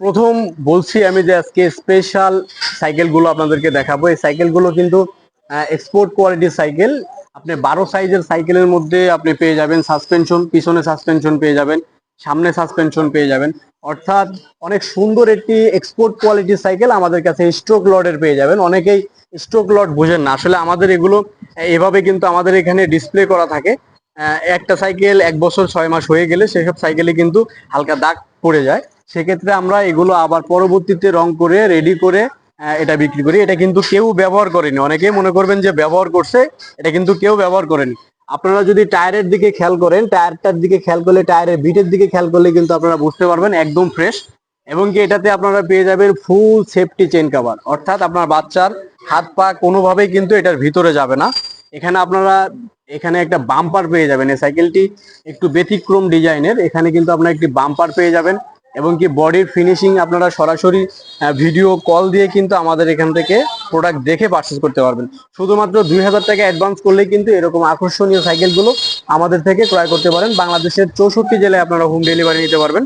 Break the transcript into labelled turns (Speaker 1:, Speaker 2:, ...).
Speaker 1: প্রথম বলছি আমি যে আজকে স্পেশাল সাইকেলগুলো আপনাদেরকে দেখাবো। এই সাইকেলগুলো কিন্তু এক্সপোর্ট কোয়ালিটির সাইকেল আপনি বারো সাইজের সাইকেলের মধ্যে আপনি পেয়ে যাবেন সাসপেনশন পিছনে সাসপেনশন পেয়ে যাবেন, সামনে সাসপেনশন পেয়ে যাবেন। অর্থাৎ অনেক সুন্দর একটি এক্সপোর্ট কোয়ালিটির সাইকেল আমাদের কাছে স্ট্রোক লডের পেয়ে যাবেন। অনেকেই স্ট্রোক লড বোঝেন না। আসলে আমাদের এগুলো এভাবে কিন্তু আমাদের এখানে ডিসপ্লে করা থাকে। একটা সাইকেল এক বছর ছয় মাস হয়ে গেলে সেসব সাইকেলে কিন্তু হালকা দাগ পড়ে যায়। সেক্ষেত্রে আমরা এগুলো আবার পরবর্তীতে রং করে রেডি করে এটা বিক্রি করি। এটা কিন্তু কেউ ব্যবহার করেনি। অনেকেই মনে করবেন যে ব্যবহার করছে, এটা কিন্তু কেউ ব্যবহার করেনি। আপনারা যদি টায়ারের দিকে খেয়াল করেন, টায়ারটার দিকে খেয়াল করলে, টায়ারের বিটের দিকে খেয়াল করলে কিন্তু আপনারা বুঝতে পারবেন একদম ফ্রেশ এবং কি এটাতে আপনারা পেয়ে যাবেন ফুল সেফটি চেন কাভার অর্থাৎ আপনার বাচ্চার হাত পা কোনোভাবেই কিন্তু এটার ভিতরে যাবে না। এখানে আপনারা, এখানে একটা বাম্পার পেয়ে যাবেন। এই সাইকেলটি একটু ব্যতিক্রম ডিজাইনের। এখানে কিন্তু আপনারা একটি বাম্পার পেয়ে যাবেন এবং কি বডির ফিনিশিং আপনারা সরাসরি ভিডিও কল দিয়ে কিন্তু আমাদের এখান থেকে প্রোডাক্ট দেখে পারচেস করতে পারবেন। শুধুমাত্র দুই হাজার টাকা অ্যাডভান্স করলেই কিন্তু এরকম আকর্ষণীয় সাইকেলগুলো আমাদের থেকে ক্রয় করতে পারেন। বাংলাদেশের চৌষট্টি জেলায় আপনারা হোম ডেলিভারি নিতে পারবেন।